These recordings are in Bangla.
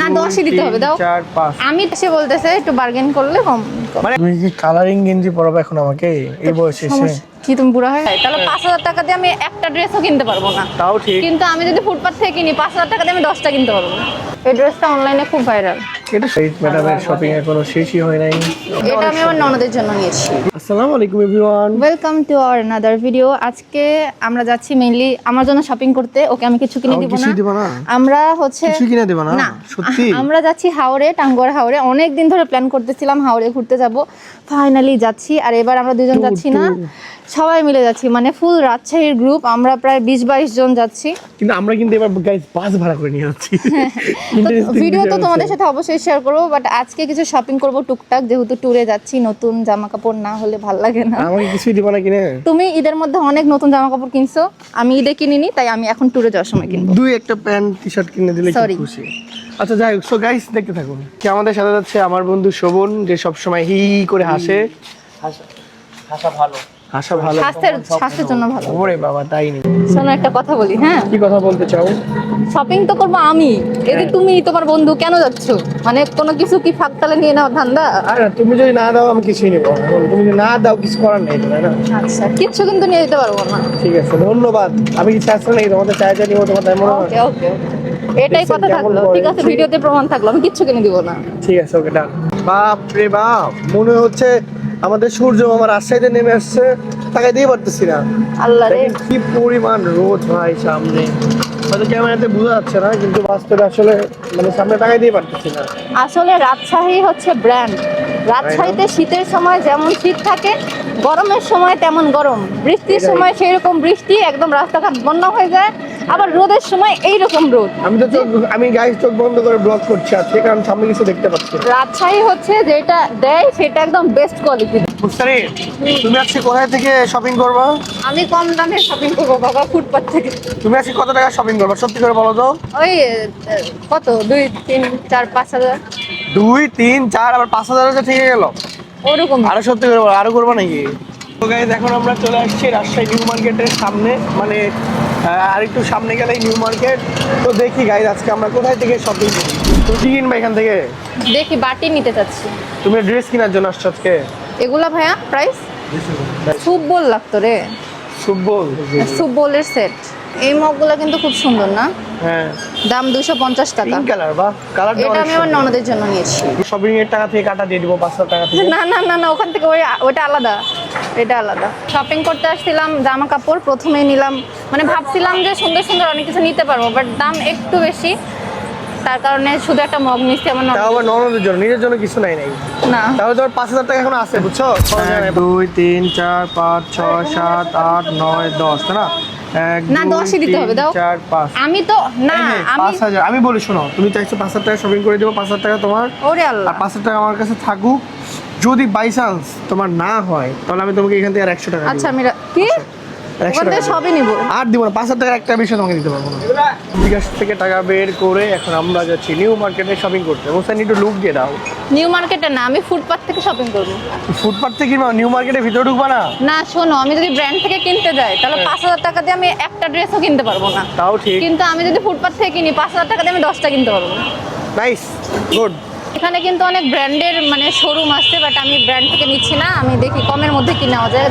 না, দশই দিতে হবে, দাও। আমি সে বলতেছে একটু বার্গেন করলে কম। মানে তুমি কি কালারিং গেঞ্জি পরাবে এখন আমাকে এই বয়সে এসে। কি তুমি বুড়া হয়ে তাহলে পাঁচ হাজার টাকা দিয়ে আমি একটা ড্রেসও কিনতে পারব না। তাও ঠিক। কিন্তু আমি যদি ফুটপাথ থেকে কিনি পাঁচ হাজার টাকা দিয়ে আমি দশটা কিনতে পারব না। এই ড্রেসটা অনলাইনে খুব ভাইরাল এটা সেই ম্যাডামের শপিং এখনও শেষই হয় নাই। এটা আমি আমার ননদের জন্য নিয়েছি। আসসালামু আলাইকুম everyone welcome to our another video আজকে আমরা যাচ্ছি মেইনলি আমার জন্য শপিং করতে। ওকে আমি কিছু কিনে দিব না? আমরা হচ্ছে কিছু কিনে দেবা না? না। সত্যি? আমরা যাচ্ছি হাওড়ে টাঙ্গুয়ার হাওড়ে অনেক দিন ধরে প্ল্যান করতেছিলাম হাওড়ে ঘুরতে যাব। ফাইনালি যাচ্ছি আর এবার আমরা দুজন যাচ্ছি না। সবাই মিলে যাচ্ছি মানে ফুল রাজশাহীর গ্রুপ আমরা প্রায় বিশ বাইশ জন যাচ্ছি। কিন্তু আমরা কিন্তু এবার গাইস বাস ভাড়া করে নিয়ে যাচ্ছি। ভিডিও তো তোমাদের সাথে অবশ্যই শেয়ার করব বাট আজকে কিছু শপিং করব টুকটাক যেহেতু ট্যুরে যাচ্ছি নতুন জামা কাপড় না হলে ভালো লাগে না। আমাকে কিছুই দিবা না কিনে। তুমি ঈদের মধ্যে অনেক নতুন জামা কাপড় কিনছো আমি ঈদে কিনিনি তাই আমি এখন ট্যুরে যাওয়ার সময় কিনবো। দুই একটা প্যান্ট টি শার্ট কিনে দিলে. খুশি। আচ্ছা যাই হোক সো গাইস দেখতে থাকুন। কি আমাদের সাথে যাচ্ছে? আমার বন্ধু শোভন যে সব সময় হি করে হাসে। হাসা ভালো। হাসা ভালো। স্বাস্থ্যের স্বাস্থ্যের জন্য ভালো। ওরে বাবা তাই নেই শোনো একটা কথা বলি হ্যাঁ? কি কথা বলতে চাও? শপিং তো করব আমি। এতে তুমি তোমার বন্ধু কেন যাচ্ছ? মানে কোনো কিছু কি ফাঁক তালে নিয়ে নাও ধান্দা? আর তুমি যদি না দাও আমি কিছুই নেব তুমি যদি না দাও কিছু করার নেই না? আচ্ছা কিচ্ছু কিন্তু নিয়ে যেতে পারব না। ঠিক আছে ধন্যবাদ। আমি কি চাচ্ছি নাকি তোমাদের চাই চাই নিবো তোমার মনে হয়। ওকে ওকে এটাই কথা থাকল। ঠিক আছে ভিডিওতে প্রমাণ থাকল আমি কিচ্ছু কিনে দিব না। ঠিক আছে ওকে ডান। বাপ রে বাপ মনে হচ্ছে আমাদের সূর্য আমার রাজশাহীতে নেমে আসছে তাকে দিয়ে পারতেছি না। আল্লাহ রে। কি পরিমাণ রোদ ভাই সামনে। হয়তো ক্যামেরাতে বোঝা যাচ্ছে না কিন্তু বাস্তবে আসলে মানে সামনে তাকাই দিয়ে পারতেছি না। আসলে রাজশাহী হচ্ছে ব্র্যান্ড রাজশাহীতে শীতের সময় যেমন শীত থাকে গরমের সময় তেমন গরম। বৃষ্টির সময় সেই রকম বৃষ্টি একদম রাস্তাঘাট বন্যা হয়ে যায়। আবার রোদের সময় এই রকম রোদ। আমি তো চোখ আমি গাইস চোখ বন্ধ করে ব্লক করছি আর আজকে কারণ সামনে কিছু দেখতে পাচ্ছি রাজশাহী হচ্ছে যেটা দেয় সেটা একদম বেস্ট কোয়ালিটি মুস্তারি তুমি আজকে কোথায় থেকে শপিং করবা? আমি কম দামে শপিং করব বাবা ফুটপাথ থেকে। তুমি আজকে কত টাকা শপিং করবা? সত্যি করে বলো তো। ওই কত? দুই তিন চার পাঁচ হাজার। দুই তিন চার আবার পাঁচ হাজার থেকে গেল। ওরকম আরও সত্যি করে বলো আরও করব নাকি? তো গাইজ এখন আমরা চলে আসছি রাজশাহী নিউ মার্কেটের সামনে মানে আহ, আরেকটু সামনে গেলেই নিউ মার্কেট। তো দেখি গাইজ আজকে আমরা কোথায় থেকে শপিং করি? তুমি কি কিনবা এখান থেকে। দেখি বাটি নিতে চাচ্ছি। তুমি ড্রেস কেনার জন্য আসছো আজকে? এগুলা ভাইয়া প্রাইস বোল লাগতো রে। সুব্বল স্যুপ বোলের সেট এই মগগুলো কিন্তু খুব সুন্দর না? হ্যাঁ। দাম দুশো পঞ্চাশ টাকা। পিঙ্ক কালার বা কালারটা এটা আমি আমার ননদের জন্য নিয়েছি। শপিং এর টাকা থেকে কাটা দিয়ে দিব 500 টাকা থেকে। না না না না ওখান থেকে ওই ওটা আলাদা। এটা আলাদা। শপিং করতে আসছিলাম জামা কাপড় প্রথমে নিলাম। মানে ভাবছিলাম যে সুন্দর সুন্দর অনেক কিছু নিতে পারব বাট দাম একটু বেশি। তার কারণে শুধু একটা মগ নিচ্ছি আমার তাও আবার ননদের জন্য নিজের জন্য কিছু নাই নাই। না। তাহলে তোমার পাঁচ হাজার টাকা এখন আছে বুঝছ? দুই তিন চার পাঁচ ছয় সাত আট নয় দশ তাই না? না, দশই দিতে হবে, দাও। চার পাঁচ। আমি তো না এই নে, আমি পাঁচ হাজার আমি বলি শোনো তুমি চাইছো পাঁচ হাজার টাকা শপিং করে দেবো পাঁচ হাজার টাকা তোমার ওরে আল্লাহ। আর পাঁচ হাজার টাকা আমার কাছে থাকুক। যদি বাই চান্স তোমার না হয় তাহলে আমি তোমাকে এখান থেকে আর একশো টাকা আচ্ছা আমি কি? সবই নিবো। আর দিব না পাঁচ হাজার টাকা একটা বিষয় তোমাকে দিতে পারব না। বিকাশ থেকে টাকা বের করে এখন আমরা যাচ্ছি নিউ মার্কেটে শপিং করতে। মোসাইন একটু লুক দিয়ে দাও। নিউ মার্কেটে না আমি ফুটপাথ থেকে শপিং করব। ফুটপাথ থেকে কিনবা নিউ মার্কেটের ভিতরে ঢুকবা না? না শোনো আমি যদি ব্র্যান্ড থেকে কিনতে যাই তাহলে হ্যাঁ। পাঁচ হাজার টাকা দিয়ে আমি একটা ড্রেসও কিনতে পারব না। তাও ঠিক। কিন্তু আমি যদি ফুটপাথ থেকে কিনি পাঁচ হাজার টাকা দিয়ে আমি দশটা কিনতে পারব না। নাইস গুড এখানে কিন্তু অনেক ব্র্যান্ডের মানে শোরুম আসছে বাট আমি ব্র্যান্ড থেকে নিচ্ছি না। আমি দেখি কমের মধ্যে কি নেওয়া যায়।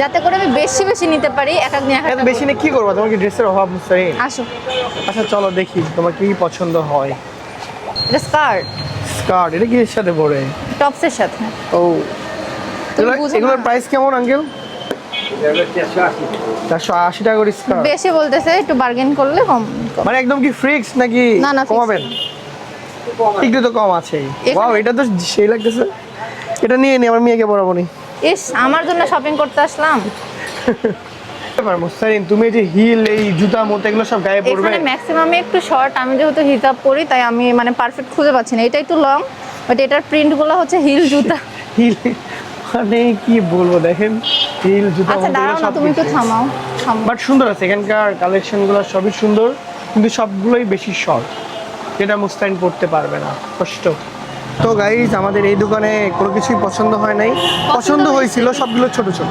যাতে করে আমি বেশি বেশি নিতে পারি এক এক দিন এক বেশি নিয়ে কি করবা? তোমার কি ড্রেসের অভাব? মুস্তারিন আসো। আচ্ছা চলো দেখি তোমার কি পছন্দ হয়। এটা স্কার্ট স্কার্ট এটা কি এর সাথে পরে? টপসের সাথে। ও। এগুলোর প্রাইস কেমন আঙ্কেল? চারশো আশি টাকা করে স্কার্ট বেশি বলতেছে একটু বার্গেন করলে কম। মানে একদম কি ফিক্স নাকি না, না, fixed। কমাবেন? একটু তো কম এখানে- ওয়াও এটা তো সেই লাগতেছে। এটা নিয়ে নি আমার মেয়েকে পরাবো নি ইস আমার জন্য শপিং করতে আসলাম। মুস্তারিন তুমি যে হিল এই জুতা মতো এগুলো সব গায়ে পড়বে। এখানে ম্যাক্সিমাম একটু শর্ট আমি যেহেতু হিজাব পরি তাই আমি মানে পারফেক্ট খুঁজে পাচ্ছি না। এটা একটু লং বাট এটার প্রিন্টগুলো হচ্ছে হিল জুতা। হিল মানে কি বলব দেখেন হিল জুতা আচ্ছা দাঁড়াও না তুমি একটু। থামাও থামাও। বাট সুন্দর আছে এখানকার কালেকশনগুলো সবই সুন্দর কিন্তু সবগুলোই বেশি শর্ট যেটা মুস্তাইন পড়তে পারবে না কষ্ট। তো গাইজ আমাদের এই দোকানে কোনো কিছুই পছন্দ হয় নাই। পছন্দ হয়েছিল। সবগুলো ছোট ছোট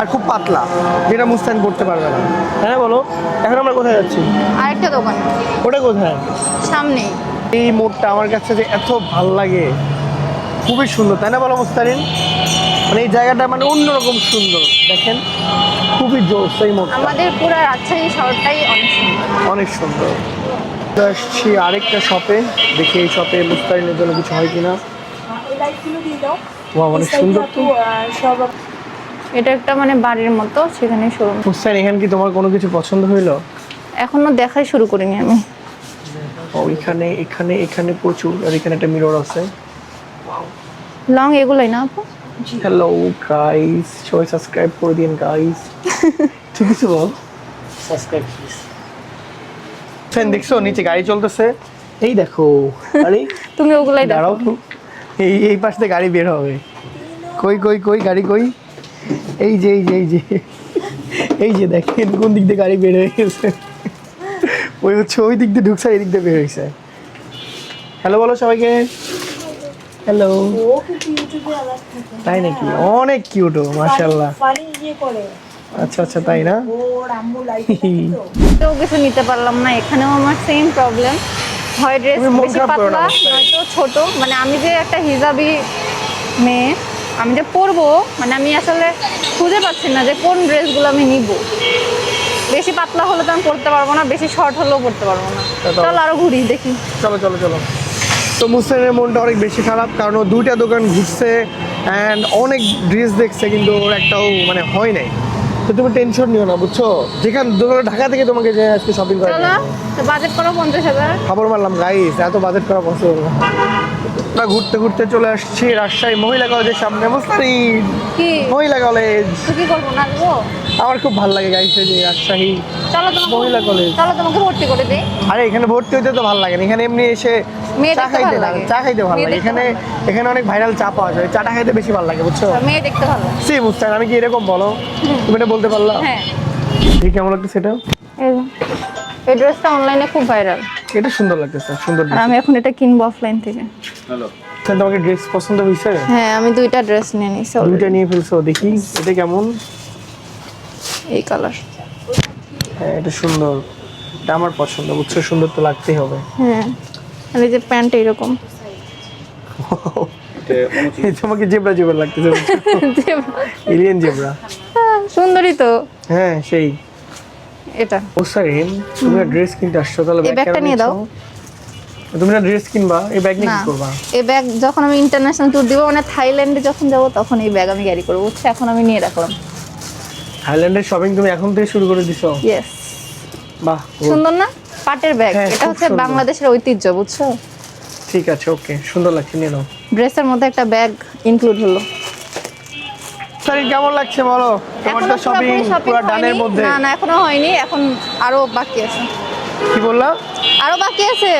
আর খুব পাতলা। যেটা মুস্তাইন পড়তে পারবে না। হ্যাঁ বলো। এখন আমরা কোথায় যাচ্ছি? আরেকটা দোকান। ওটা কোথায়? সামনে। এই মোড়টা আমার কাছে যে এত ভালো লাগে খুবই সুন্দর তাই না বলো মুস্তারিন মানে এই জায়গাটা মানে অন্যরকম সুন্দর দেখেন। খুবই জোর সেই মোড়টা। আমাদের পুরো রাজশাহী শহরটাই অনেক সুন্দর। অনেক সুন্দর। আসছি আরেকটা শপে দেখি এই শপে মুস্তারিনের জন্য কিছু হয় কিনা। এই লাইটগুলো দিয়ে দাও ওয়া অনেক সুন্দর তো। এটা একটা মানে বাড়ির মতো সেখানে শোরুম এখানে কি তোমার কোনো কিছু পছন্দ হইল? এখনও দেখাই শুরু করিনি আমি। ও এখানে এখানে এখানে প্রচুর আর এখানে একটা মিরর আছে। লং এগুলোই না আপু? হ্যালো গাইস সবাই সাবস্ক্রাইব করে দিন গাইস ঠিক আছে বল। সাবস্ক্রাইব প্লিজ ফ্যান দেখছ? নিচে গাড়ি চলতেছে। এই দেখো। আরে তুমি ওগুলাই দাঁড়াও তো। এই এই পাশ থেকে গাড়ি বের হবে। কই কই কই গাড়ি কই? এই যে এই যে এই যে। এই যে দেখেন কোন দিক দিয়ে গাড়ি বের হয়ে গেছে। ওই হচ্ছে ওই দিক দিয়ে ঢুকছে এই দিক দিয়ে বের হয়েছে। হ্যালো বলো সবাইকে। হ্যালো ও কিন্তু ইউটিউবে আলাদা তাই নাকি? অনেক কিউট ও আচ্ছা আচ্ছা তাই না? তো কিছু নিতে পারলাম না এখানেও আমার সেম প্রবলেম হয় ড্রেস বেশি পাতলা নয়তো ছোট। মানে আমি যে একটা হিজাবি মেয়ে আমি যে পরবো মানে আমি আসলে খুঁজে পাচ্ছি না যে কোন ড্রেসগুলো আমি নিব। বেশি পাতলা হলে তো আমি পরতে পারব না বেশি শর্ট হলেও পরতে পারব না। চল আরও ঘুরি দেখি। চলো চলো চলো। তো মুসলিমের মনটা অনেক বেশি খারাপ কারণ ও দুইটা দোকান ঘুরছে অ্যান্ড অনেক ড্রেস দেখছে কিন্তু ওর একটাও মানে হয় নাই। তো তুমি টেনশন নিও না বুঝছ? যেখান ধরো ঢাকা থেকে তোমাকে যে আজকে শপিং করে চলো তো বাজেট করো পঞ্চাশ হাজার। খবর মারলাম গাইস এত বাজেট করা পসিবল না। আমরা ঘুরতে ঘুরতে চলে আসছি রাজশাহী মহিলা কলেজের সামনে মুস্তারিন কি? মহিলা কলেজ কি করব নাচবো? আমার খুব ভালো লাগে গাইছে যে রাজশাহী চলো তোমাকে মহিলা কলেজ। চলো তোমাকে ভর্তি করে দিই। আরে এখানে ভর্তি হইতে তো ভালো লাগে না। এখানে এমনি এসে মেয়ে চা দেখতে খাইতে ভালো লাগে। চা খাইতে ভালো লাগে। এখানে এখানে অনেক ভাইরাল চা পাওয়া যায়। চাটা খাইতে বেশি ভালো লাগে বুঝছ? মেয়ে দেখতে ভালো সি মুস্তান আমি কি এরকম বলো? তুমি এটা বলতে পারলা? হ্যাঁ। ঠিক কেমন লাগছে সেটা এই ড্রেসটা অনলাইনে খুব ভাইরাল এটা সুন্দর লাগতেছে সুন্দর আমি এখন এটা কিনবো অফলাইন থেকে। ড্রেস তোমাকে ড্রেস পছন্দ হয়েছে? হ্যাঁ আমি দুইটা ড্রেস নিয়ে নিছি দুইটা নিয়ে ফেলছো দেখি। এটা কেমন? এই কালার হ্যাঁ এটা সুন্দর। এটা আমার পছন্দ বুঝছ সুন্দর তো লাগতেই হবে। হ্যাঁ আর এই যে প্যান্ট এরকম তোমাকে জেব্রা জেব্রা লাগতেছে। Alien zebra. হ্যাঁ, সুন্দরই তো। হ্যাঁ সেই। এটা। ও স্যার তুমি ড্রেস কিনতে আসছো তাহলে ব্যাগটা নিয়ে দাও। তুমি না ড্রেস কিনবা এই ব্যাগ নিয়ে কি করবা? এই ব্যাগ যখন আমি ইন্টারন্যাশনাল ট্যুর দিব মানে থাইল্যান্ডে যখন যাব তখন এই ব্যাগ আমি ক্যারি করব। বুঝছ এখন আমি নিয়ে রাখলাম। থাইল্যান্ডের শপিং তুমি এখন থেকে শুরু করে দিছো? ইয়েস বাহ সুন্দর না? পাটের ব্যাগ এটা হচ্ছে। বাংলাদেশের ঐতিহ্য বুঝছ? ঠিক আছে ওকে সুন্দর লাগছে নিয়ে নাও। ড্রেসের মধ্যে একটা ব্যাগ ইনক্লুড হলো। স্যার কেমন লাগছে বলো? তোমার তো শপিং পুরো ডানের মধ্যে। না না এখনও হয়নি এখন আরও বাকি আছে। কি বললা? আরও বাকি আছে?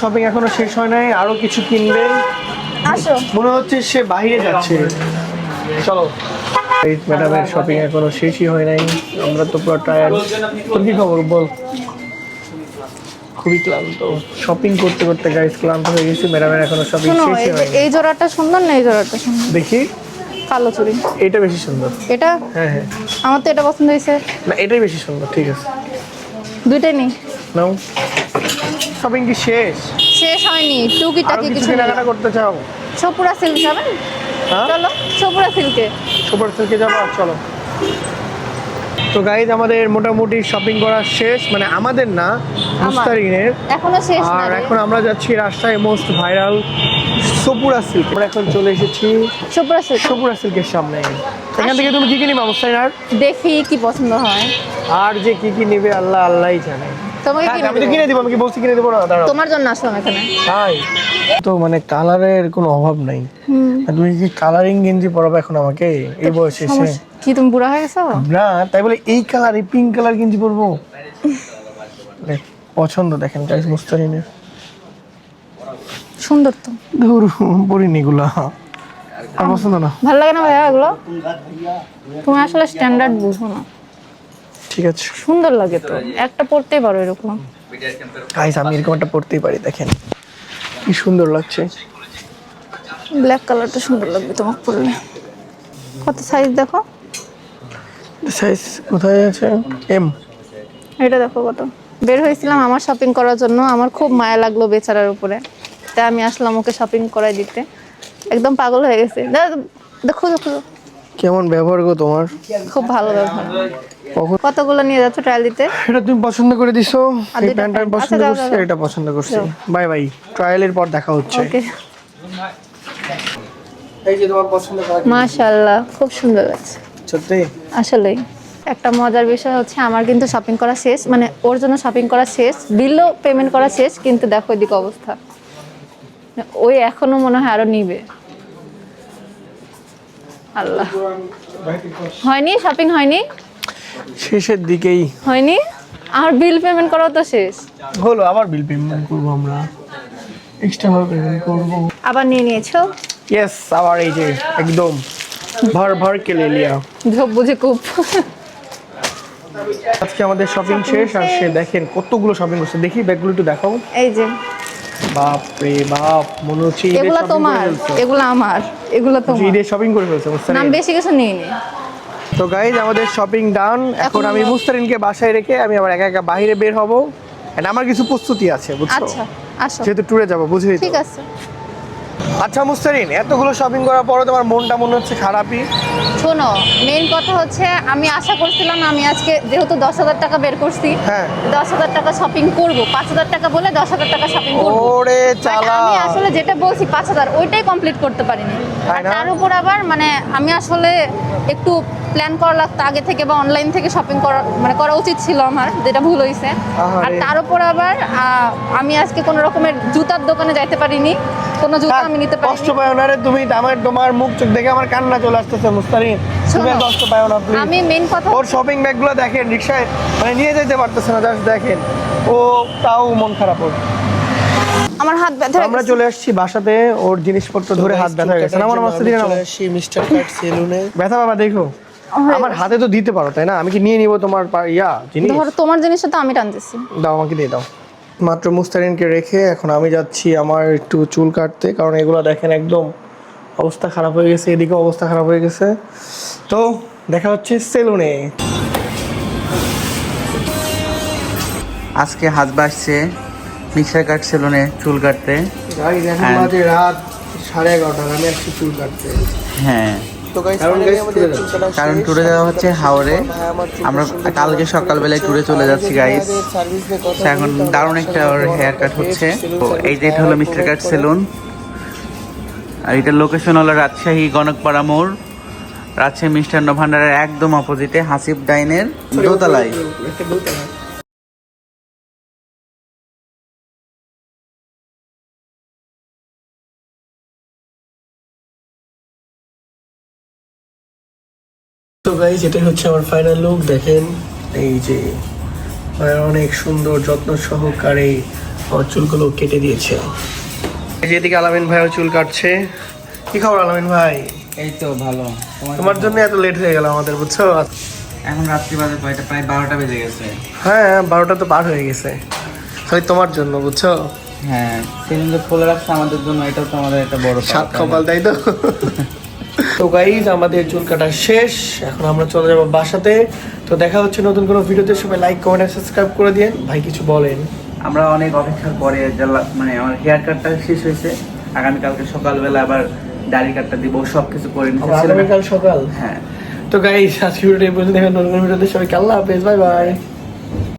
শপিং এখনও শেষ হয় নাই আরও কিছু কিনবে। আসো। মনে হচ্ছে সে বাইরে যাচ্ছে। চলো। এই ম্যাডামের শপিং এখনও শেষই হয় নাই। আমরা তো পুরো টায়ার্ড তোর কি খবর বল? খুবই ক্লান্ত। শপিং করতে করতে গাইস ক্লান্ত হয়ে গেছি ম্যাডামের এখনও শপিং শেষই যে হয়নি এই জোড়াটা সুন্দর না এই জোড়াটা সুন্দর? দেখি। কালো চুড়ি। এটা বেশি সুন্দর। এটা? হ্যাঁ হ্যাঁ। আমার তো এটা পছন্দ হয়েছে। না এটাই বেশি সুন্দর ঠিক আছে। দুইটাই নেই। নাও। শপিং কি শেষ? শেষ হয়নি। টুকিটাকি কিছু কিছু কেনাকাটা করতে চাও? ছপুরা সিল্ক যাবেন হ্যাঁ? চলো। ছপুরা সিল্কে। সুপার সিল্কে যাব চলো। তো গাইজ আমাদের মোটামুটি শপিং করা শেষ মানে আমাদের না মুস্তারিনের। এখনও শেষ আর এখন আমরা যাচ্ছি Rajshahi most viral Sapura silk. আমরা এখন চলে এসেছি ছপুরা সিল্ক। সপুরা সিল্কের সামনে। এখান থেকে তুমি কি কি নিবা মুস্তারিন? আর? দেখি কি পছন্দ হয়। আর যে কি কি নেবে আল্লাহ আল্লাহই জানে। তোমাকে কিনে আমি তো দেবো। কিনে দিব আমি কি বলছি কিনে দেবো না? দাঁড়াও। তোমার জন্য আসলাম এখানে। তাই? তো মানে কালারের কোনো অভাব নাই। আর তুমি কি কালারিং গেঞ্জি পরাবে এখন আমাকে এই বয়সে এসে। সমস্যা- কি তুমি বুড়া হয়ে গেছো? না তাই বলে এই কালার এই পিঙ্ক কালার গেঞ্জি পরবো। দেখ, পছন্দ দেখেন গাইস মুস্তারিনের সুন্দর তো। ধুর পরিনি এগুলা। আর পছন্দ না। ভালো লাগে না ভাইয়া এগুলো? তুমি আসলে স্ট্যান্ডার্ড বুঝো না। ঠিক আছে। সুন্দর লাগে তো। একটা পড়তেই পারো এরকম। গাইস আমি এরকম একটা পরতেই পারি দেখেন। কি সুন্দর লাগছে। ব্ল্যাক কালারটা সুন্দর লাগবে তোমাকে পরলে কত সাইজ দেখো? সাইজ কোথায় আছে? এম এটা দেখো কত। বের হয়েছিলাম আমার শপিং করার জন্য। আমার খুব মায়া লাগল বেচারার উপরে। তাই আমি আসলাম ওকে শপিং করাই দিতে। একদম পাগল হয়ে গেছে। দেখো দেখো কেমন ব্যবহার গো তোমার? খুব ভালো ব্যবহার। কখন? কতগুলো নিয়ে যাচ্ছ ট্রায়াল দিতে? এটা তুমি পছন্দ করে দিছো। এই প্যান্টটা আমি পছন্দ আচ্ছা, করছি যাও, যাও। এটা পছন্দ করছি। Bye bye. ট্রায়ালের পর দেখা হচ্ছে। ওকে। এই যে তোমার পছন্দ করা মাশাআল্লাহ খুব সুন্দর লাগছে। সত্যি? আসলেই। একটা মজার বিষয় হচ্ছে আমার কিন্তু শপিং করা শেষ মানে ওর জন্য শপিং করা শেষ বিলও পেমেন্ট করা শেষ কিন্তু দেখো এদিকে অবস্থা। ওই এখনও মনে হয় আরও নিবে। আল্লাহ। হয়নি? শপিং হয়নি? শেষের দিকেই। হয়নি? আমার বিল পেমেন্ট করাও তো শেষ। হলো আবার বিল পেমেন্ট করব আমরা। এক্সট্রা ভাবে পেমেন্ট করব। আবার নিয়ে নিয়েছো? ইয়েস আবার এই যে একদম। ভর ভর কে লে লিয়া। ঝোপ বুঝে খুব আজকে আমাদের শপিং শেষ আর সে দেখেন কতগুলো শপিং করছে। দেখি ব্যাগগুলো একটু দেখাও। এই যে। বাপ রে বাপ মনে হচ্ছে এগুলা তোমার এগুলো আমার এগুলো তোমার। ঈদের শপিং করে ফেলছে নাম না বেশি কিছু নেই নি তো গাইজ আমাদের শপিং ডান এখন আমি মুস্তারিনকে বাসায় রেখে আমি আবার একা একা বাইরে বের হব। এন্ড আমার কিছু প্রস্তুতি আছে বুঝছ? আচ্ছা আসো। যেহেতু ট্যুরে যাব বুঝলি ঠিক আছে। আচ্ছা মুস্তারিন এতগুলো শপিং করার পরে তোমার মনটা মনে হচ্ছে খারাপই? শোনো মেইন কথা হচ্ছে আমি আশা করছিলাম আমি আজকে যেহেতু দশ হাজার টাকা বের করছি হ্যাঁ। দশ হাজার টাকা শপিং করব। পাঁচ হাজার টাকা বলে দশ হাজার টাকা শপিং করব। ওরে চালা আমি আসলে যেটা বলছি পাঁচ হাজার ওইটাই কমপ্লিট করতে পারিনি। আর? তার উপর আবার মানে আমি আসলে একটু প্ল্যান করা লাগতো আগে থেকে বা অনলাইন থেকে শপিং করা মানে করা উচিত ছিল আমার যেটা ভুল হয়েছে আর তার উপর আবার আমি আজকে কোনো রকমের জুতার দোকানে যাইতে পারিনি। কোনো জুতা আমি নিতে কষ্ট পারিনি না রে তুমি আমার তোমার মুখ চোখ দেখে আমার কান্না চলে আসতেছে মুস্তারিন। তুমি কষ্ট পাও না প্লিজ আমি মেইন কথা ওর শপিং ব্যাগগুলো দেখেন রিক্সায় মানে নিয়ে যেতে পারতেছে না জাস্ট দেখেন। ও তাও মন খারাপ ওর। আমার হাত ব্যথা আমরা চলে আসছি বাসাতে ওর জিনিসপত্র ধরে হাত ব্যথা হয়ে গেছে আমার মাস্টার দিয়ে নাও আসি মিস্টার কাট সেলুনে ব্যথা বাবা দেখো। আমার হাতে তো দিতে পারো তাই না? আমি কি নিয়ে নিব তোমার ইয়া জিনিস? ধর তোমার জিনিসটা তো আমি টানতেছি। দাও আমাকে দিয়ে দাও। মাত্র মুস্তারিনকে রেখে এখন আমি যাচ্ছি আমার একটু চুল কাটতে কারণ এগুলো দেখেন একদম অবস্থা খারাপ হয়ে গেছে এদিকেও অবস্থা খারাপ হয়ে গেছে। তো দেখা হচ্ছে সেলুনে। আজকে হাত বাসছে মিক্সার কাট সেলুনে চুল কাটতে। রাত সাড়ে এগারোটা আমি আসছি চুল কাটতে। হ্যাঁ। কারণ। ট্যুরে যাওয়া হচ্ছে হাওড়ে ভাই আমার কালকে। সকালবেলায় ট্যুরে চলে যাচ্ছি গাইস এখন দারুণ একটা ওর হেয়ার কাট হচ্ছে। তো এই যে এটা হলো মিস্টার কাট সেলুন আর এটার লোকেশন হলো রাজশাহী গণকপাড়া মোড়। রাজশাহী মিষ্টান্ন ভান্ডারের একদম অপোজিটে হাসিব ডাইনের দোতলায়। তো গাইজ এটাই হচ্ছে আমার ফাইনাল লুক দেখেন। এই যে ভাই অনেক সুন্দর যত্ন সহকারে আমার চুলগুলো কেটে দিয়েছে। এই যে এদিকে আলামিন ভাইও চুল কাটছে। কি খবর আলামিন ভাই? এই তো ভালো। তোমার জন্য এত লেট হয়ে গেল আমাদের বুঝছ? এখন রাত্রি বাজে কয়টা প্রায় বারোটা বেজে গেছে। হ্যাঁ বারোটা তো পার হয়ে গেছে। খালি তোমার জন্য বুঝছ? হ্যাঁ সেদিন যে খোলা রাখছে আমাদের জন্য এটাও তো আমাদের একটা বড় সাত? কপাল তাই তো? তো গাইজ আমাদের চুল কাটা শেষ। এখন আমরা চলে যাব বাসাতে। তো দেখা হচ্ছে নতুন কোনো ভিডিওতে। সবাই লাইক কমেন্ট সাবস্ক্রাইব করে দিন ভাই কিছু বলেন। আমরা অনেক অপেক্ষার পরে মানে আমার হেয়ার কাটটা শেষ হয়েছে। আগামীকালকে সকালবেলা আবার দাড়ি কাটটা দিব সব কিছু করে নিতেছিলাম আগামীকাল সকাল? হ্যাঁ। তো গাইজ আজকে ভিডিওটা এই পর্যন্ত দেখা নতুন ভিডিওতে সবাইকে আল্লাহ হাফেজ। Bye bye